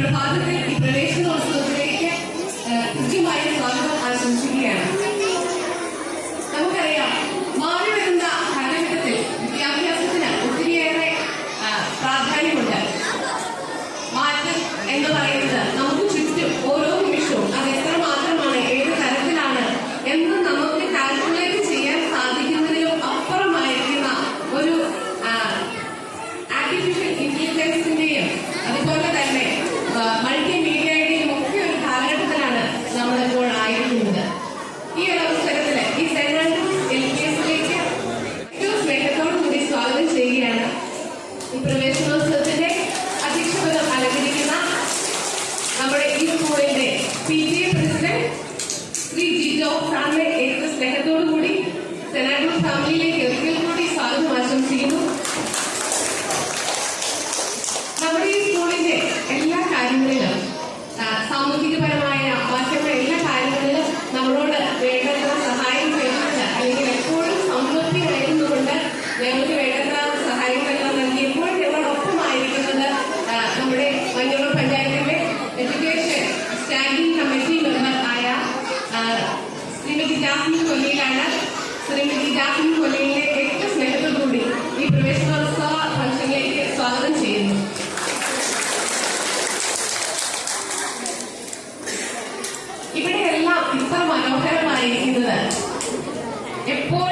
പ്രഭാതത്തിൽ ഈ പ്രവേശനോത്സവത്തിലേക്ക് ഏഹ്, കൃത്യമായ സ്വാഗതം ജാസ്മിൻ കൊല്ലയിലാണ് ശ്രീമതി ജാസ്മിൻ കൊല്ലയിലെ എട്ട് സ്നേഹത്തോടുകൂടി ഈ പ്രവേശനോത്സവ ഫംഗ്ഷനിലേക്ക് സ്വാഗതം ചെയ്യുന്നു. ഇവിടെയെല്ലാം ഇത്ര മനോഹരമായിരിക്കുന്നത് എപ്പോൾ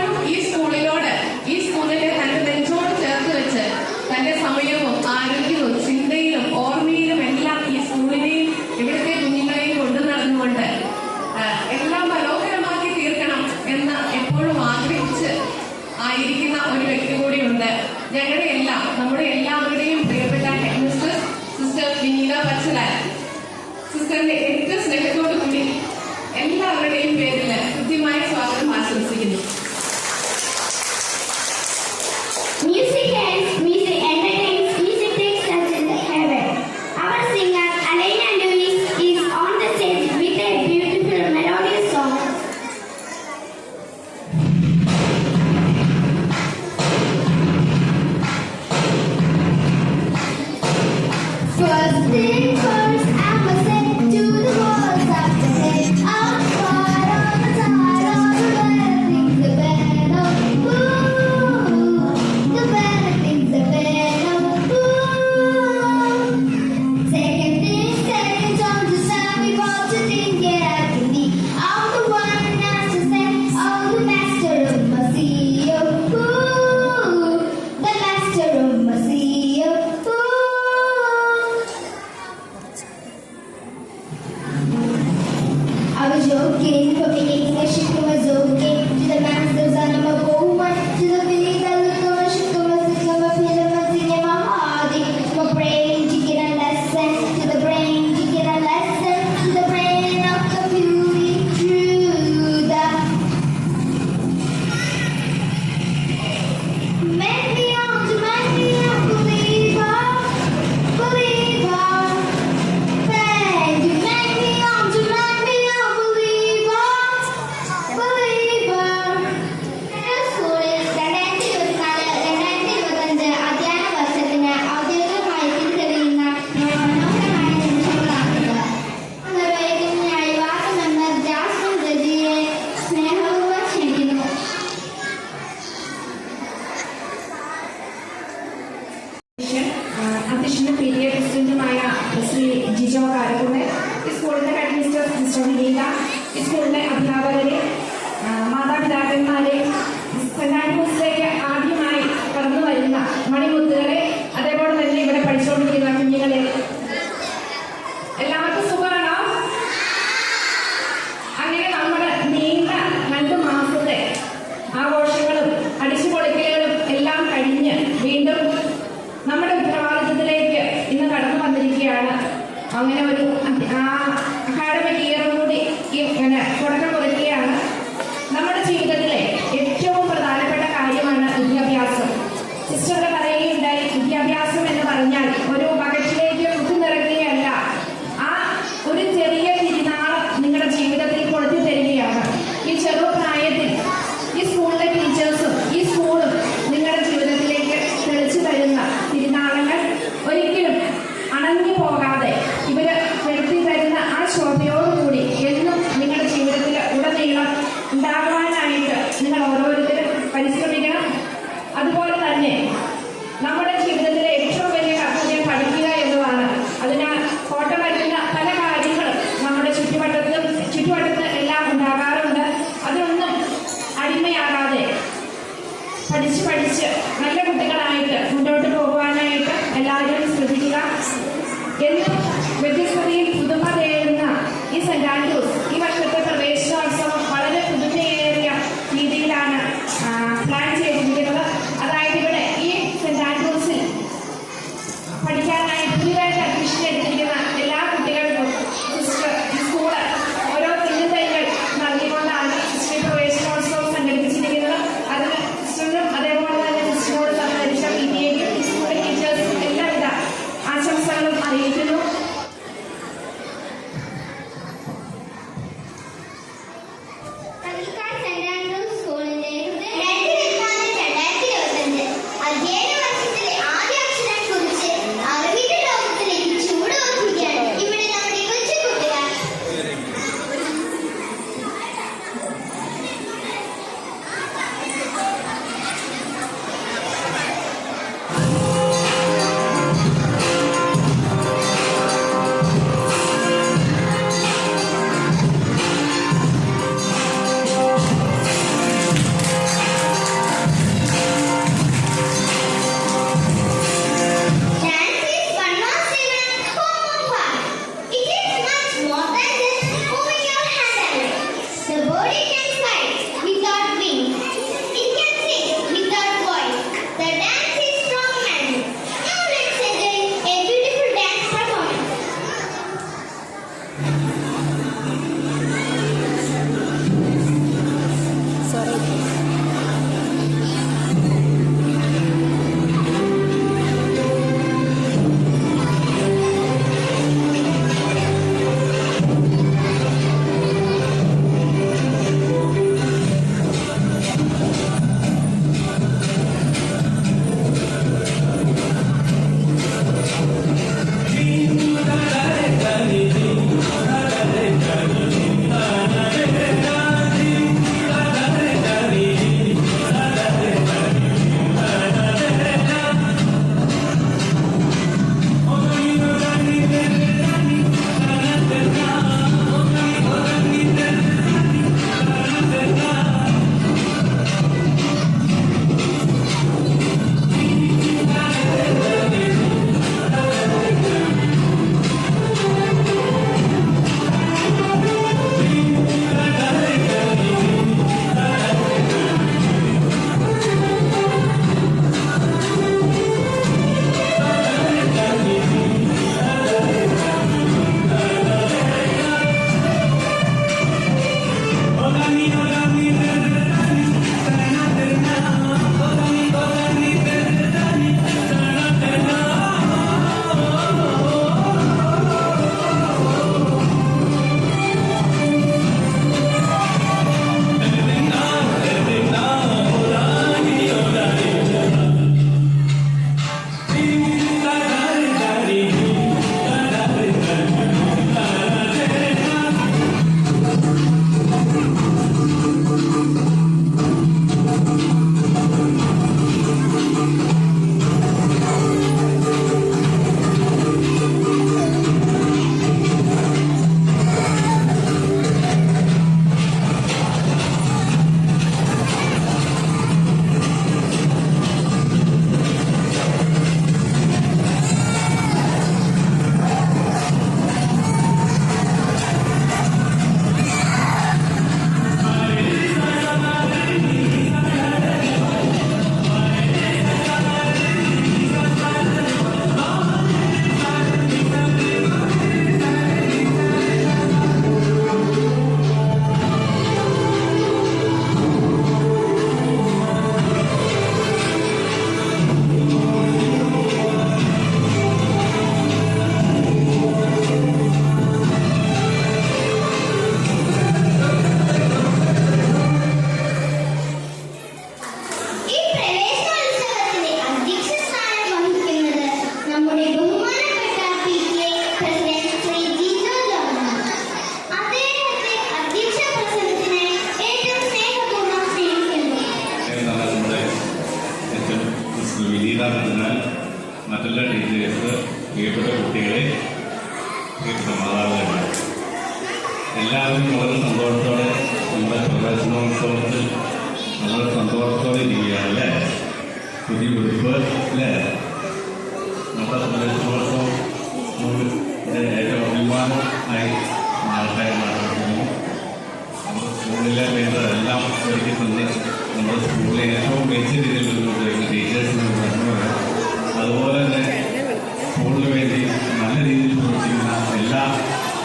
അധ്യക്ഷന്റെ പ്രീതിയ പ്രസിഡന്റുമായ ശ്രീ ജിജോ കാരകുന്ന് സ്കൂളിന്റെ ഹെഡ് മിസ്റ്റർ സിസ്റ്റർ ലീല സ്കൂളിലെ അധ്യാപകരെ മാതാപിതാക്കന്മാരെ സെന്റ് ആദ്യമായി കടന്നു വരുന്ന മണിമുത്തുകളെ അതേപോലെ തന്നെ ഇവിടെ പഠിച്ചുകൊണ്ടിരിക്കുന്ന കുഞ്ഞുങ്ങളെ ആൾക്കാർ നടത്തുന്നു അപ്പോൾ സ്കൂളിലെ വേറെ എല്ലാം ഒരുക്കി തന്നെ നമ്മുടെ സ്കൂളിലെ ഏറ്റവും മികച്ച രീതിയിൽ ടീച്ചേഴ്സിനെ നടന്നുവരാം വേണ്ടി നല്ല രീതിയിൽ പ്രവർത്തിക്കുന്ന എല്ലാ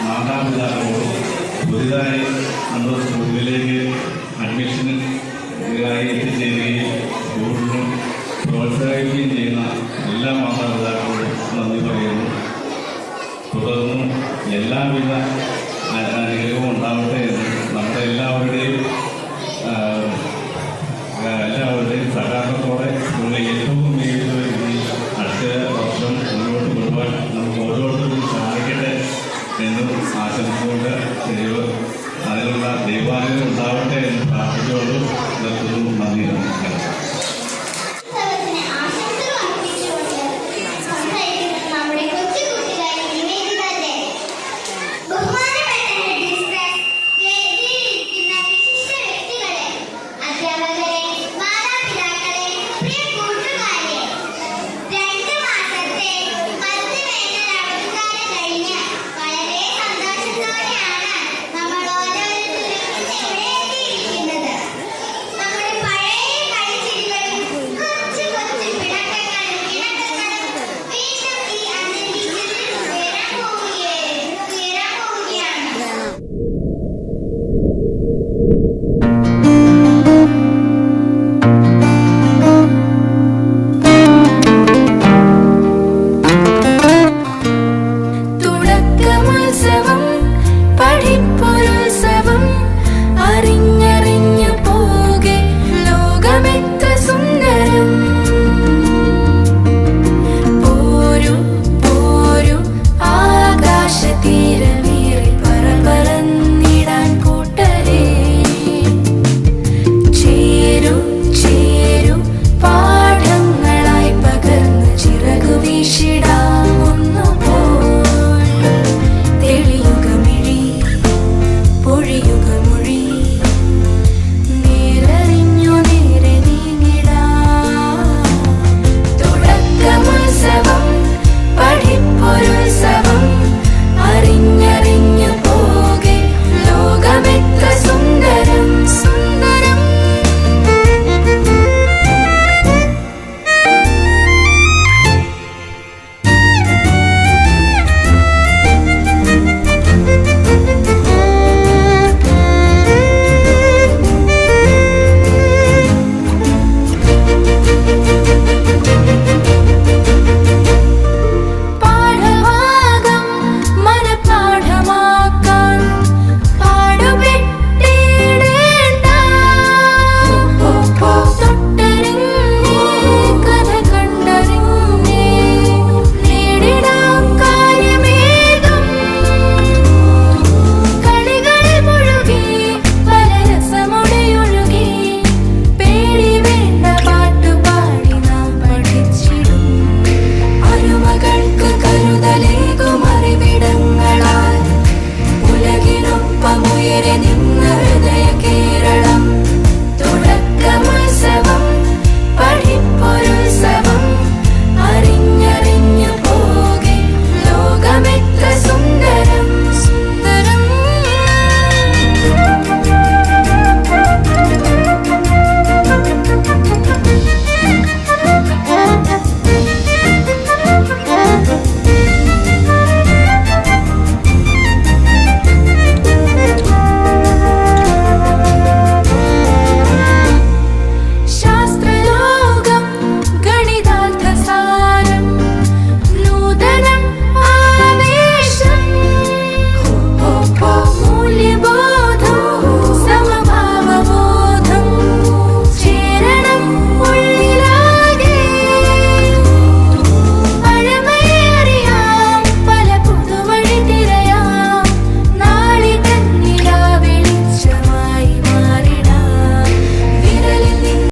മാതാപിതാക്കളോടും പുതിയതായി നമ്മുടെ സ്കൂളിലേക്ക് അഡ്മിഷന് ഇതിനായി എത്തിച്ചേരുകയും സ്കൂളിനും പ്രോത്സാഹിപ്പിക്കുകയും ചെയ്യുന്ന എല്ലാ മാതാപിതാക്കളോടും നന്ദി പറയുന്നു തുടർന്നും എല്ലാവിധ അനുഗ്രഹവും ഉണ്ടാവട്ടെ എന്ന് നമ്മുടെ എല്ലാവരുടെയും